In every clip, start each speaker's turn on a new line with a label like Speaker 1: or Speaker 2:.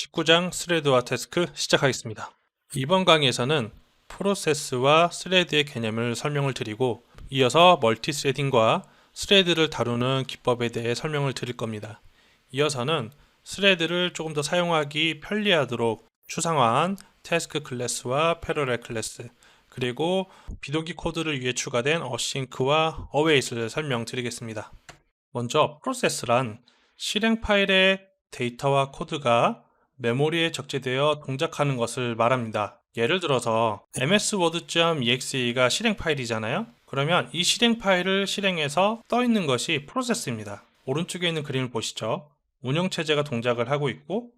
Speaker 1: 19장 스레드와 태스크 시작하겠습니다. 이번 강의에서는 프로세스와 스레드의 개념을 설명을 드리고 이어서 멀티 스레딩과 스레드를 다루는 기법에 대해 설명을 드릴 겁니다. 이어서는 스레드를 조금 더 사용하기 편리하도록 추상화한 태스크 클래스와 패러렐 클래스 그리고 비동기 코드를 위해 추가된 어싱크와 어웨이트를 설명드리겠습니다. 먼저 프로세스란 실행 파일의 데이터와 코드가 메모리에 적재되어 동작하는 것을 말합니다. 예를 들어서 msword.exe가 실행 파일이잖아요. 그러면 이 실행 파일을 실행해서 떠 있는 것이 프로세스입니다. 오른쪽에 있는 그림을 보시죠. 운영체제가 동작을 하고 있고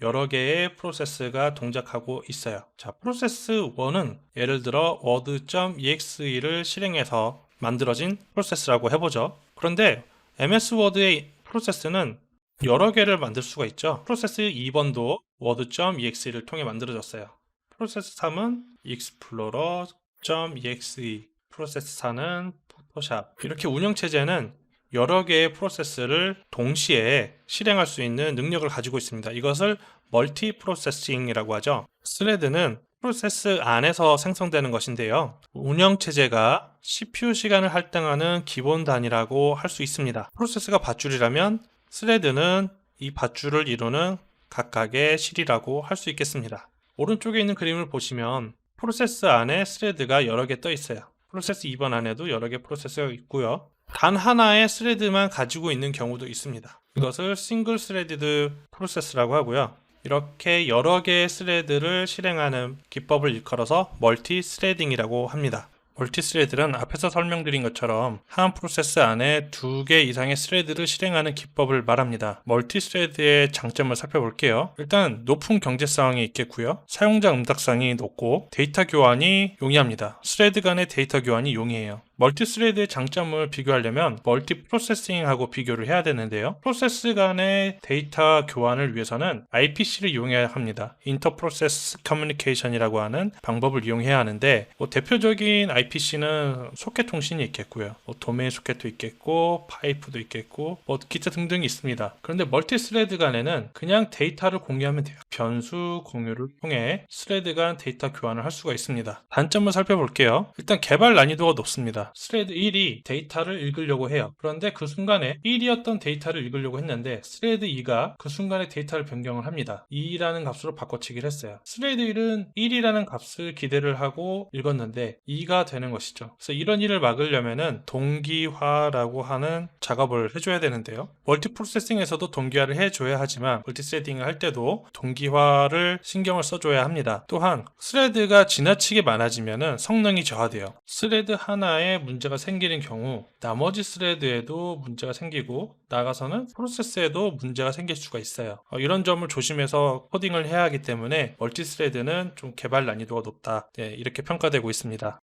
Speaker 1: 여러 개의 프로세스가 동작하고 있어요. 자, 프로세스 1은 예를 들어 word.exe를 실행해서 만들어진 프로세스라고 해보죠. 그런데 MS 워드의 프로세스는 여러 개를 만들 수가 있죠. 프로세스 2번도 word.exe를 통해 만들어졌어요. 프로세스 3은 explorer.exe, 프로세스 4는 포토샵. 이렇게 운영체제는 여러 개의 프로세스를 동시에 실행할 수 있는 능력을 가지고 있습니다. 이것을 멀티 프로세싱이라고 하죠. 스레드는 프로세스 안에서 생성되는 것인데요. 운영체제가 CPU 시간을 할당하는 기본 단위라고 할 수 있습니다. 프로세스가 밧줄이라면 스레드는 이 밧줄을 이루는 각각의 실이라고 할 수 있겠습니다. 오른쪽에 있는 그림을 보시면 프로세스 안에 스레드가 여러 개 떠 있어요. 프로세스 2번 안에도 여러 개 프로세스가 있고요. 단 하나의 스레드만 가지고 있는 경우도 있습니다. 이것을 싱글 스레디드 프로세스라고 하고요. 이렇게 여러 개의 스레드를 실행하는 기법을 일컬어서 멀티 스레딩이라고 합니다. 멀티 스레드는 앞에서 설명드린 것처럼 한 프로세스 안에 두 개 이상의 스레드를 실행하는 기법을 말합니다. 멀티 스레드의 장점을 살펴볼게요. 일단 높은 경제성이 있겠고요. 사용자 응답성이 높고 데이터 교환이 용이합니다. 스레드 간의 데이터 교환이 용이해요. 멀티 스레드의 장점을 비교하려면 멀티 프로세싱하고 비교를 해야 되는데요. 프로세스 간의 데이터 교환을 위해서는 IPC를 이용해야 합니다. 인터 프로세스 커뮤니케이션이라고 하는 방법을 이용해야 하는데 뭐 대표적인 IPC는 소켓 통신이 있겠고요. 뭐 도메인 소켓도 있겠고 파이프도 있겠고 뭐 기타 등등이 있습니다. 그런데 멀티 스레드 간에는 그냥 데이터를 공유하면 돼요. 변수 공유를 통해 스레드 간 데이터 교환을 할 수가 있습니다. 단점을 살펴볼게요. 일단 개발 난이도가 높습니다. 스레드 1이 데이터를 읽으려고 해요. 그런데 그 순간에 1이었던 데이터를 읽으려고 했는데 스레드 2가 그 순간에 데이터를 변경을 합니다. 2라는 값으로 바꿔치기를 했어요. 스레드 1은 1이라는 값을 기대를 하고 읽었는데 2가 되는 것이죠. 그래서 이런 일을 막으려면은 동기화라고 하는 작업을 해줘야 되는데요. 멀티 프로세싱에서도 동기화를 해줘야 하지만 멀티 스레딩을 할 때도 동기화를 신경을 써줘야 합니다. 또한 스레드가 지나치게 많아지면은 성능이 저하돼요. 스레드 하나에 문제가 생기는 경우 나머지 스레드에도 문제가 생기고 나가서는 프로세스에도 문제가 생길 수가 있어요. 어, 이런 점을 조심해서 코딩을 해야 하기 때문에 멀티 스레드는 좀 개발 난이도가 높다. 네, 이렇게 평가되고 있습니다.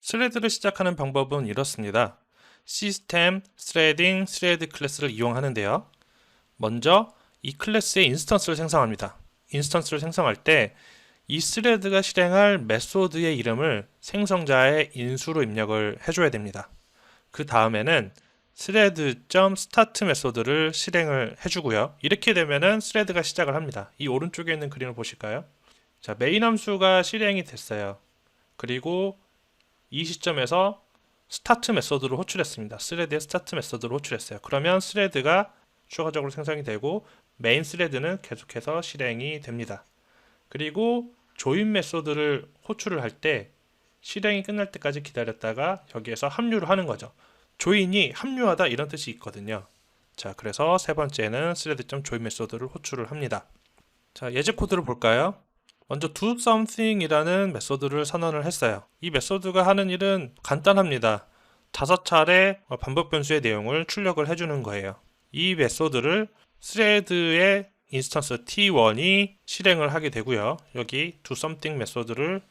Speaker 1: 스레드를 시작하는 방법은 이렇습니다. 시스템, 스레딩, 스레드 클래스를 이용하는데요. 먼저 이 클래스의 인스턴스를 생성합니다. 인스턴스를 생성할 때 이 스레드가 실행할 메소드의 이름을 생성자의 인수로 입력을 해줘야 됩니다. 그 다음에는 스레드.start 메소드를 실행을 해주고요. 이렇게 되면은 스레드가 시작을 합니다. 이 오른쪽에 있는 그림을 보실까요? 자, 메인 함수가 실행이 됐어요. 그리고 이 시점에서 스타트 메소드를 호출했습니다. 스레드의 스타트 메소드를 호출했어요. 그러면 스레드가 추가적으로 생성이 되고 메인 스레드는 계속해서 실행이 됩니다. 그리고 조인 메소드를 호출을 할 때 실행이 끝날 때까지 기다렸다가 여기에서 합류를 하는 거죠. 조인이 합류하다 이런 뜻이 있거든요. 자, 그래서 세 번째는 thread.join 메소드를 호출을 합니다. 자, 예제 코드를 볼까요? 먼저 do something이라는 메소드를 선언을 했어요. 이 메소드가 하는 일은 간단합니다. 다섯 차례 반복 변수의 내용을 출력을 해주는 거예요. 이 메소드를 thread의 인스턴스 t1이 실행을 하게 되고요. 여기 do something 메소드를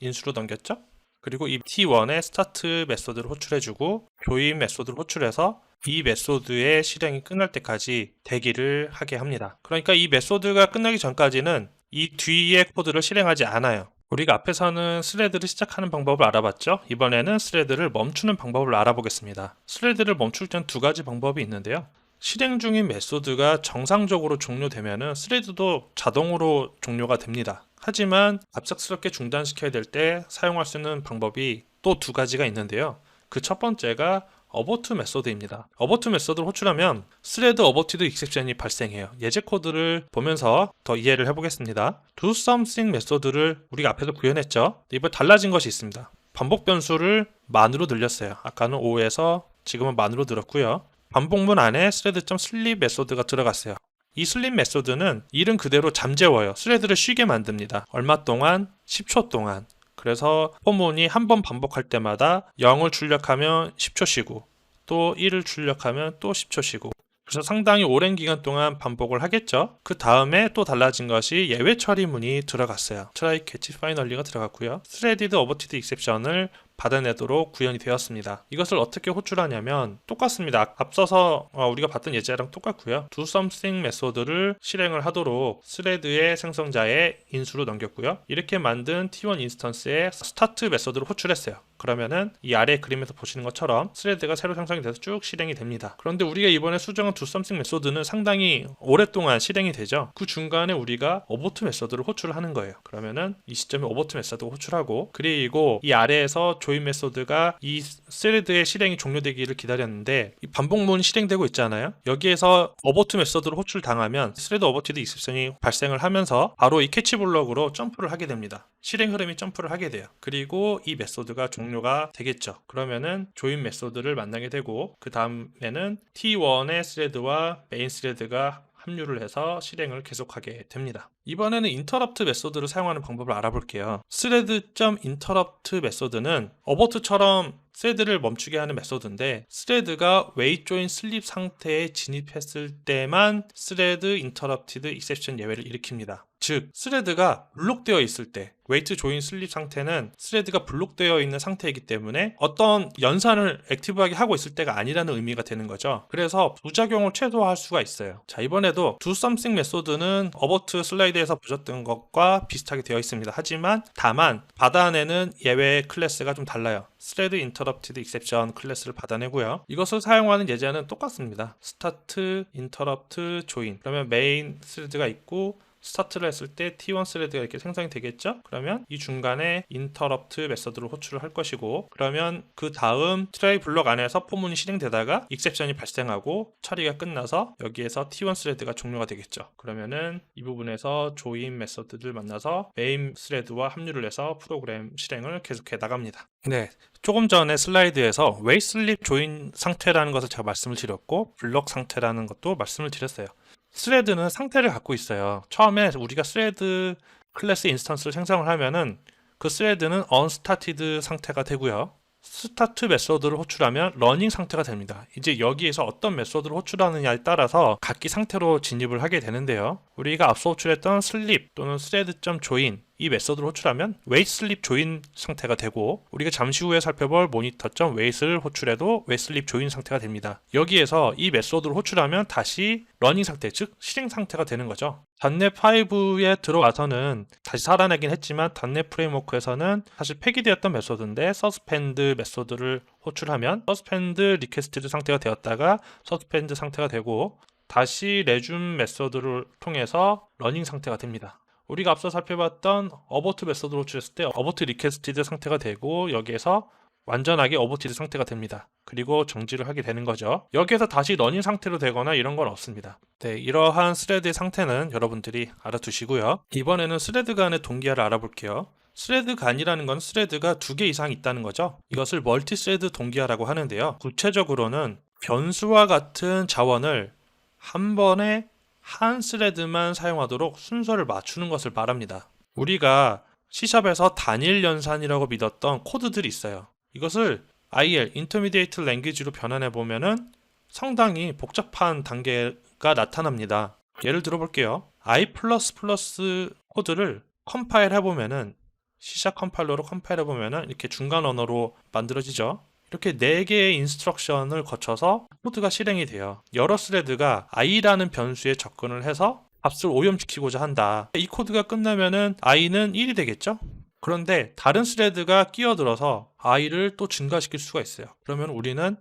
Speaker 1: 인수로 넘겼죠? 그리고 이 t1의 스타트 메소드를 호출해주고 join 메소드를 호출해서 이 메소드의 실행이 끝날 때까지 대기를 하게 합니다. 그러니까 이 메소드가 끝나기 전까지는 이 뒤의 코드를 실행하지 않아요. 우리가 앞에서는 스레드를 시작하는 방법을 알아봤죠? 이번에는 스레드를 멈추는 방법을 알아보겠습니다. 스레드를 멈출 땐 두 가지 방법이 있는데요. 실행 중인 메소드가 정상적으로 종료되면은 스레드도 자동으로 종료가 됩니다. 하지만 갑작스럽게 중단시켜야 될 때 사용할 수 있는 방법이 또 두 가지가 있는데요. 그 첫 번째가 어버트 메소드입니다. 어버트 메소드를 호출하면 스레드 어버티드 익셉션이 발생해요. 예제 코드를 보면서 더 이해를 해보겠습니다. do something 메소드를 우리가 앞에서 구현했죠. 이번에 달라진 것이 있습니다. 반복 변수를 만으로 늘렸어요. 아까는 5에서 지금은 만으로 늘었고요. 반복문 안에 thread.sleep 메소드가 들어갔어요. 이 슬립 메소드는 이름 그대로 잠재워요. 스레드를 쉬게 만듭니다. 얼마 동안? 10초 동안. 그래서 포문이 한 번 반복할 때마다 0을 출력하면 10초 쉬고 또 1을 출력하면 또 10초 쉬고 그래서 상당히 오랜 기간 동안 반복을 하겠죠. 그 다음에 또 달라진 것이 예외 처리문이 들어갔어요. try catch finally가 들어갔고요. threaded aborted exception을 받아내도록 구현이 되었습니다. 이것을 어떻게 호출하냐면 똑같습니다. 앞서서 어, 우리가 봤던 예제랑 똑같고요. do something 메소드를 실행을 하도록 스레드의 생성자의 인수로 넘겼고요. 이렇게 만든 t1 인스턴스에 스타트 메소드를 호출했어요. 그러면은 이 아래 그림에서 보시는 것처럼 스레드가 새로 생성이 돼서 쭉 실행이 됩니다. 그런데 우리가 이번에 수정한 do something 메소드는 상당히 오랫동안 실행이 되죠. 그 중간에 우리가 어보트 메소드를 호출하는 거예요. 그러면은 이 시점에 어보트 메소드 호출하고 그리고 이 아래에서 조인 메소드가 이 스레드의 실행이 종료되기를 기다렸는데 이 반복문 실행되고 있잖아요. 여기에서 어보트 메소드를 호출 당하면 스레드 어버티드 익셉션이 발생을 하면서 바로 이 캐치 블럭으로 점프를 하게 됩니다. 실행 흐름이 점프를 하게 돼요. 그리고 이 메소드가 종료가 되겠죠. 그러면은 조인 메소드를 만나게 되고 그 다음에는 T1의 스레드와 메인 스레드가 합류를 해서 실행을 계속하게 됩니다. 이번에는 인터럽트 메소드를 사용하는 방법을 알아볼게요. thread.interrupt 메소드는 어버트처럼 스레드를 멈추게 하는 메소드인데 스레드가 웨이 조인 슬립 상태에 진입했을 때만 스레드 인터럽티드 익셉션 예외를 일으킵니다. 즉 스레드가 블록되어 있을 때 웨이트 조인 슬립 상태는 스레드가 블록되어 있는 상태이기 때문에 어떤 연산을 액티브하게 하고 있을 때가 아니라는 의미가 되는 거죠. 그래서 부작용을 최소화할 수가 있어요. 자 이번에도 do something 메소드는 어버트 슬라이드에서 보셨던 것과 비슷하게 되어 있습니다. 하지만 다만 받아내는 예외 클래스가 좀 달라요. thread interrupted exception 클래스를 받아내고요. 이것을 사용하는 예제는 똑같습니다. start, interrupt, join. 그러면 main thread가 있고 스타트를 했을 때 T1 스레드가 이렇게 생성이 되겠죠? 그러면 이 중간에 interrupt 메서드를 호출을 할 것이고 그러면 그 다음 트라이 블럭 안에서 포문이 실행되다가 익셉션이 발생하고 처리가 끝나서 여기에서 T1 스레드가 종료가 되겠죠. 그러면은 이 부분에서 조인 메서드를 만나서 메인 스레드와 합류를 해서 프로그램 실행을 계속해 나갑니다. 네. 조금 전에 슬라이드에서 웨이 슬립 조인 상태라는 것을 제가 말씀을 드렸고 블럭 상태라는 것도 말씀을 드렸어요. 스레드는 상태를 갖고 있어요. 처음에 우리가 스레드 클래스 인스턴스를 생성을 하면은 그 스레드는 unstarted 상태가 되고요. 스타트 메소드를 호출하면 러닝 상태가 됩니다. 이제 여기에서 어떤 메소드를 호출하느냐에 따라서 각기 상태로 진입을 하게 되는데요. 우리가 앞서 호출했던 sleep 또는 thread.join 이 메소드를 호출하면 sleep join 상태가 되고 우리가 잠시 후에 살펴볼 monitor.wait을 호출해도 sleep join 상태가 됩니다. 여기에서 이 메소드를 호출하면 다시 러닝 상태 즉 실행 상태가 되는 거죠. 단넷 5에 들어와서는 다시 살아나긴 했지만 단넷 프레임워크에서는 사실 폐기되었던 메소드인데 suspend 메소드를 호출하면 suspend requested 상태가 되었다가 suspend 상태가 되고 다시 resume 메소드를 통해서 러닝 상태가 됩니다. 우리가 앞서 살펴봤던 어버트 메소드를 호출했을 때 어버트 리퀘스티드 상태가 되고 여기에서 완전하게 어버티드 상태가 됩니다. 그리고 정지를 하게 되는 거죠. 여기에서 다시 러닝 상태로 되거나 이런 건 없습니다. 네, 이러한 스레드의 상태는 여러분들이 알아두시고요. 이번에는 스레드 간의 동기화를 알아볼게요. 스레드 간이라는 건 스레드가 두 개 이상 있다는 거죠. 이것을 멀티 스레드 동기화라고 하는데요. 구체적으로는 변수와 같은 자원을 한 번에 한 스레드만 사용하도록 순서를 맞추는 것을 말합니다. 우리가 C샵에서 단일 연산이라고 믿었던 코드들이 있어요. 이것을 IL, Intermediate Language로 변환해 보면은 상당히 복잡한 단계가 나타납니다. 예를 들어 볼게요. I++ 코드를 컴파일 해보면은 C샵 컴파일러로 컴파일 해보면은 이렇게 중간 언어로 만들어지죠. 이렇게 4개의 인스트럭션을 거쳐서 코드가 실행이 돼요. 여러 스레드가 i라는 변수에 접근을 해서 값을 오염시키고자 한다. 이 코드가 끝나면은 i는 1이 되겠죠? 그런데 다른 스레드가 끼어들어서 i를 또 증가시킬 수가 있어요. 그러면 우리는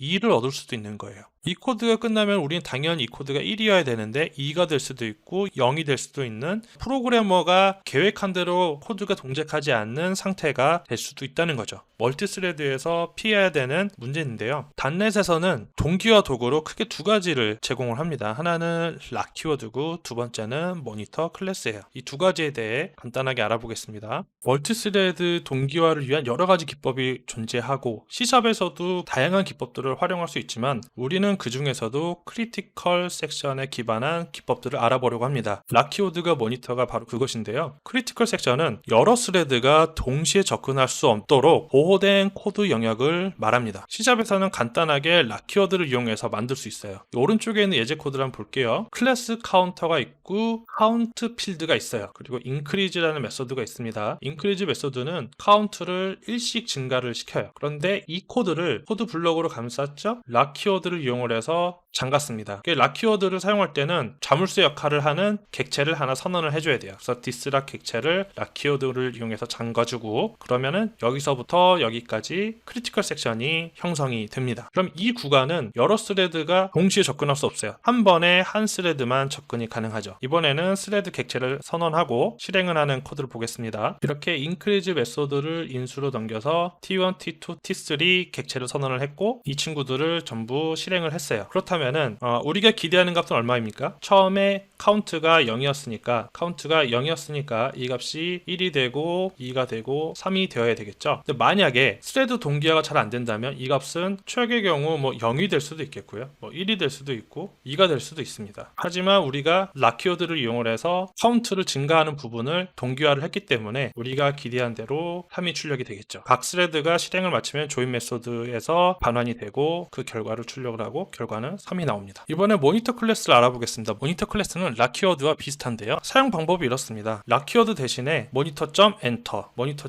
Speaker 1: 2를 얻을 수도 있는 거예요. 이 코드가 끝나면 우리는 당연히 이 코드가 1이어야 되는데 2가 될 수도 있고 0이 될 수도 있는 프로그래머가 계획한 대로 코드가 동작하지 않는 상태가 될 수도 있다는 거죠. 멀티스레드에서 피해야 되는 문제인데요. 단넷에서는 동기화 도구로 크게 두 가지를 제공을 합니다. 하나는 락 키워드고 두 번째는 모니터 클래스예요. 이 두 가지에 대해 간단하게 알아보겠습니다. 멀티스레드 동기화를 위한 여러 가지 기법이 존재하고 C샵에서도 다양한 기법들을 활용할 수 있지만 우리는 그 중에서도 크리티컬 섹션에 기반한 기법들을 알아보려고 합니다. 락 키워드가 모니터가 바로 그것인데요. 크리티컬 섹션은 여러 스레드가 동시에 접근할 수 없도록 보호된 코드 영역을 말합니다. C샵에서는 간단하게 락 키워드를 이용해서 만들 수 있어요. 이 오른쪽에 있는 예제 코드를 한번 볼게요. 클래스 카운터가 있고 카운트 필드가 있어요. 그리고 increase라는 메소드가 있습니다. increase 메소드는 카운트를 일씩 증가를 시켜요. 그런데 이 코드를 코드 블록으로 감쌌죠? 락 키워드를 이용을 해서 잠갔습니다. 락 키워드를 사용할 때는 자물쇠 역할을 하는 객체를 하나 선언을 해줘야 돼요. 그래서 디스락 객체를 락 키워드를 이용해서 잠가주고 그러면은 여기서부터 여기까지 크리티컬 섹션이 형성이 됩니다. 그럼 이 구간은 여러 스레드가 동시에 접근할 수 없어요. 한 번에 한 스레드만 접근이 가능하죠. 이번에는 스레드 객체를 선언하고 실행을 하는 코드를 보겠습니다. 이렇게 increase 메소드를 인수로 넘겨서 t1, t2, t3 객체를 선언을 했고 이 친구들을 전부 실행을 했어요. 그렇다면 은 어, 우리가 기대하는 값은 얼마입니까? 처음에 카운트가 0이었으니까 카운트가 0이었으니까 이 값이 1이 되고 2가 되고 3이 되어야 되겠죠. 근데 만약에 스레드 동기화가 잘 안 된다면 이 값은 최악의 경우 뭐 0이 될 수도 있겠고요. 뭐 1이 될 수도 있고 2가 될 수도 있습니다. 하지만 우리가 락키워드를 이용을 해서 카운트를 증가하는 부분을 동기화를 했기 때문에 우리가 기대한 대로 3이 출력이 되겠죠. 각 스레드가 실행을 마치면 조인 메소드에서 반환이 되고 그 결과를 출력을 하고 결과는 3이 나옵니다. 이번에 모니터 클래스를 알아보겠습니다. 모니터 클래스는 락키워드와 비슷한데요. 사용 방법이 이렇습니다. 락키워드 대신에 모니터.엔터, 엔터 모니터.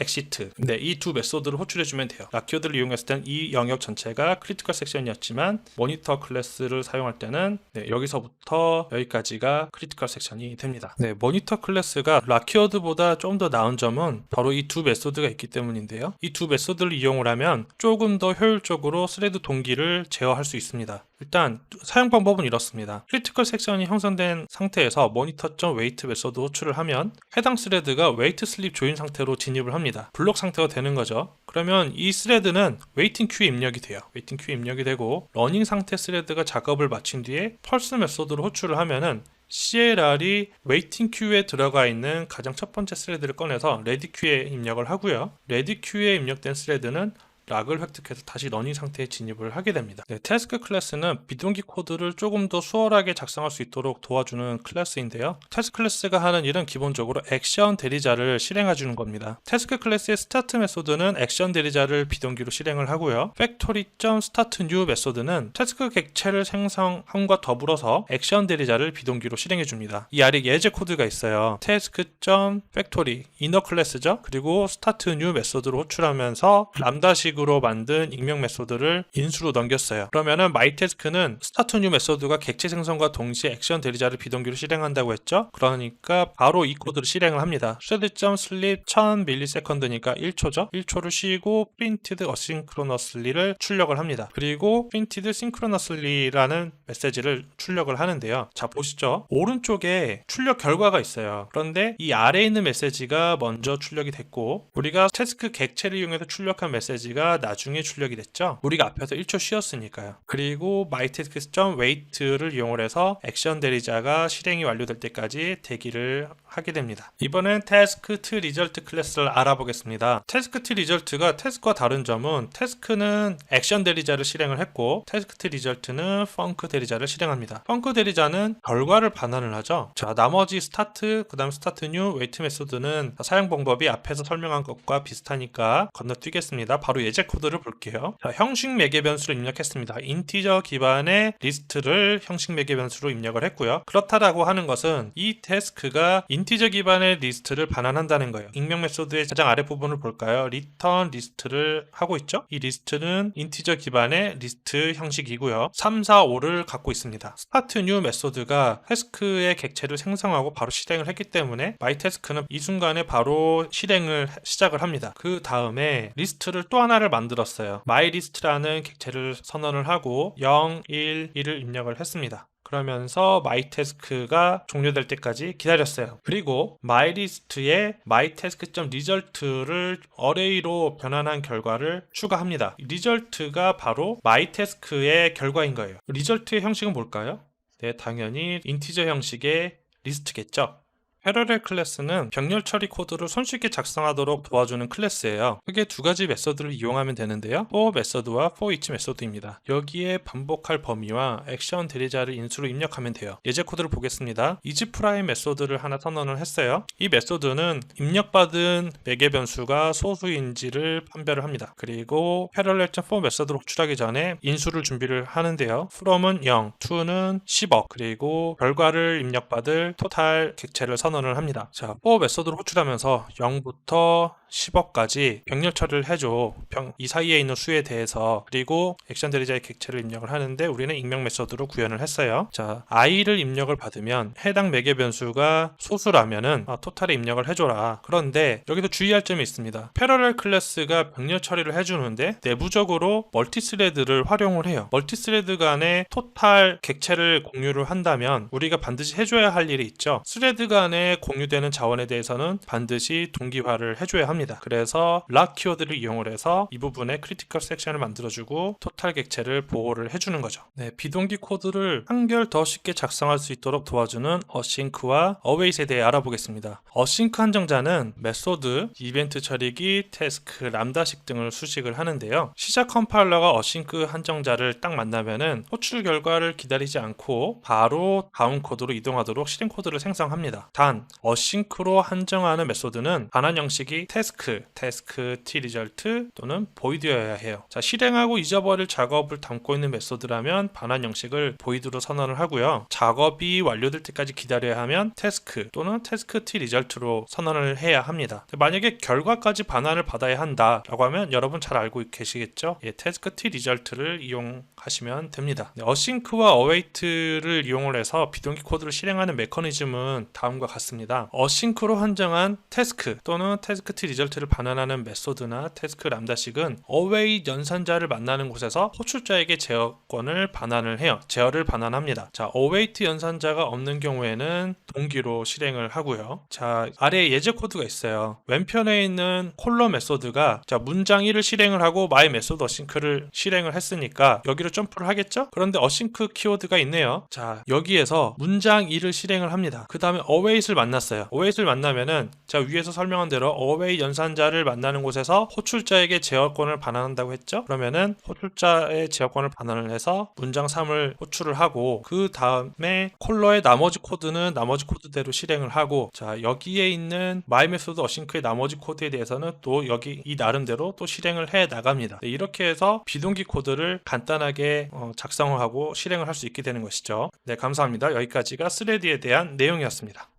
Speaker 1: 엑시트. 네, 이 두 메소드를 호출해 주면 돼요. 락키워드를 이용했을 때는 이 영역 전체가 크리티컬 섹션이었지만 모니터 클래스를 사용할 때는 네, 여기서부터 여기까지가 크리티컬 섹션이 됩니다. 네, 모니터 클래스가 락키워드보다 좀 더 나은 점은 바로 이 두 메소드가 있기 때문인데요. 이 두 메소드를 이용을 하면 조금 더 효율적으로 스레드 동기를 제어할 수 있습니다. 일단 사용 방법은 이렇습니다. 크리티컬 섹션이 형성된 상태에서 모니터.웨이트 메소드 호출을 하면 해당 스레드가 웨이트 슬립 조인 상태로 진입을 합니다. 블록 상태가 되는 거죠. 그러면 이 스레드는 웨이팅 큐에 입력이 돼요. 웨이팅 큐에 입력이 되고 러닝 상태 스레드가 작업을 마친 뒤에 펄스 메소드로 호출을 하면은 CLR이 웨이팅 큐에 들어가 있는 가장 첫 번째 스레드를 꺼내서 레디 큐에 입력을 하고요. 레디 큐에 입력된 스레드는 락을 획득해서 다시 러닝 상태에 진입을 하게 됩니다. 네, 태스크 클래스는 비동기 코드를 조금 더 수월하게 작성할 수 있도록 도와주는 클래스인데요. 태스크 클래스가 하는 일은 기본적으로 액션 대리자를 실행해 주는 겁니다. 태스크 클래스의 스타트 메소드는 액션 대리자를 비동기로 실행을 하고요. factory.startNew 메소드는 태스크 객체를 생성함과 더불어서 액션 대리자를 비동기로 실행해 줍니다. 이 아래 예제 코드가 있어요. task.factory 이너 클래스죠. 그리고 startNew 메소드로 호출하면서 람다식 식으로 만든 익명 메소드를 인수로 넘겼어요. 그러면은 mytask는 start new 메소드가 객체 생성과 동시에 액션 대리자를 비동기로 실행한다고 했죠? 그러니까 바로 이 코드를 실행을 합니다. thread.sleep 1000ms니까 1초죠? 1초를 쉬고 printed asynchronously를 출력을 합니다. 그리고 printed synchronously라는 메시지를 출력을 하는데요. 자 보시죠. 오른쪽에 출력 결과가 있어요. 그런데 이 아래에 있는 메시지가 먼저 출력이 됐고 우리가 태스크 객체를 이용해서 출력한 메시지가 메시지가 나중에 출력이 됐죠. 우리가 앞에서 1초 쉬었으니까요. 그리고 mytask.wait를 이용을 해서 액션 대리자가 실행이 완료될 때까지 대기를 하게 됩니다. 이번엔 task to result 클래스를 알아보겠습니다. task to result가 task과 다른 점은 task는 액션 대리자를 실행을 했고 task to result는 func 대리자를 실행합니다. func 대리자는 결과를 반환을 하죠. 자, 나머지 start, 그 다음 start new, wait 메소드는 사용 방법이 앞에서 설명한 것과 비슷하니까 건너뛰겠습니다. 바로 예제 코드를 볼게요. 자, 형식 매개 변수를 입력했습니다. 인티저 기반의 리스트를 형식 매개 변수로 입력을 했고요. 그렇다라고 하는 것은 이 태스크가 인티저 기반의 리스트를 반환한다는 거예요. 익명 메소드의 가장 아래 부분을 볼까요? 리턴 리스트를 하고 있죠? 이 리스트는 인티저 기반의 리스트 형식이고요. 3, 4, 5를 갖고 있습니다. 스타트 뉴 메소드가 태스크의 객체를 생성하고 바로 실행을 했기 때문에 마이 태스크는 이 순간에 바로 실행을 시작을 합니다. 그 다음에 리스트를 또 하나를 하나를 만들었어요. myList라는 객체를 선언을 하고 0, 1, 1을 입력을 했습니다. 그러면서 mytask가 종료될 때까지 기다렸어요. 그리고 myList에 mytask.result를 array로 변환한 결과를 추가합니다. result가 바로 mytask의 결과인 거예요. result의 형식은 뭘까요? 네, 당연히 인티저 형식의 리스트겠죠. 패러렐 클래스는 병렬 처리 코드를 손쉽게 작성하도록 도와주는 클래스예요. 크게 두 가지 메서드를 이용하면 되는데요. for 메서드와 for each 메서드입니다. 여기에 반복할 범위와 액션 대리자를 인수로 입력하면 돼요. 예제 코드를 보겠습니다. 프라임 메서드를 하나 선언을 했어요. 이 메서드는 입력받은 매개 변수가 소수인지를 판별을 합니다. 그리고 패러렐.for 메서드로 호출하기 전에 인수를 준비를 하는데요. from은 0, to는 10억, 그리고 결과를 입력받을 토탈 객체를 선언 을 합니다. 자, for 메서드를 호출하면서 0부터 10억까지 병렬 처리를 해줘. 병, 이 사이에 있는 수에 대해서 그리고 액션 대리자의 객체를 입력을 하는데 우리는 익명 메서드로 구현을 했어요. 자, i를 입력을 받으면 해당 매개 변수가 소수라면은 아, 토탈에 입력을 해줘라. 그런데 여기도 주의할 점이 있습니다. 패러렐 클래스가 병렬 처리를 해주는데 내부적으로 멀티스레드를 활용을 해요. 멀티스레드 간에 토탈 객체를 공유를 한다면 우리가 반드시 해줘야 할 일이 있죠. 스레드 간에 공유되는 자원에 대해서는 반드시 동기화를 해줘야 합니다. 그래서 락 키워드를 이용을 해서 이 부분에 크리티컬 섹션을 만들어주고 토탈 객체를 보호를 해주는 거죠. 네, 비동기 코드를 한결 더 쉽게 작성할 수 있도록 도와주는 어싱크와 어웨이트에 대해 알아보겠습니다. 어싱크 한정자는 메소드, 이벤트 처리기, 태스크, 람다식 등을 수식을 하는데요. 시작 컴파일러가 어싱크 한정자를 딱 만나면은 호출 결과를 기다리지 않고 바로 다음 코드로 이동하도록 실행 코드를 생성합니다. 단 어싱크로 한정하는 메소드는 반환 형식이 태스크, 태스크 t result 또는 void여야 해요. 자, 실행하고 잊어버릴 작업을 담고 있는 메소드라면 반환 형식을 void로 선언을 하고요. 작업이 완료될 때까지 기다려야 하면 태스크 또는 태스크 t result로 선언을 해야 합니다. 만약에 결과까지 반환을 받아야 한다라고 하면 여러분 잘 알고 계시겠죠? 예, 태스크 t result를 이용하시면 됩니다. 네, 어싱크와 어웨이트를 이용을 해서 비동기 코드를 실행하는 메커니즘은 다음과 같습니다. 어싱크로 한정한 태스크 또는 태스크 t result를 반환하는 메소드나 태스크 람다식은 어웨이 연산자를 만나는 곳에서 호출자에게 제어권을 반환을 해요. 제어를 반환합니다. 자, 어웨이트 연산자가 없는 경우에는 동기로 실행을 하고요. 자, 아래에 예제 코드가 있어요. 왼편에 있는 콜러 메소드가 자, 문장 1을 실행을 하고 마이 메소드 어싱크를 실행을 했으니까 여기로 점프를 하겠죠? 그런데 어싱크 키워드가 있네요. 자, 여기에서 문장 1을 실행을 합니다. 그 다음에 어웨이 트를 만났어요. 어웨이트를 만나면은 자, 위에서 설명한 대로 어웨이 연산자를 만나는 곳에서 호출자에게 제어권을 반환한다고 했죠? 그러면은 호출자의 제어권을 반환을 해서 문장 3을 호출을 하고 그 다음에 콜러의 나머지 코드는 나머지 코드대로 실행을 하고 자 여기에 있는 마이 메소드 어싱크의 나머지 코드에 대해서는 또 여기 이 나름대로 또 실행을 해 나갑니다. 네, 이렇게 해서 비동기 코드를 간단하게 어, 작성을 하고 실행을 할 수 있게 되는 것이죠. 네 감사합니다. 여기까지가 스레디에 대한 내용이었습니다.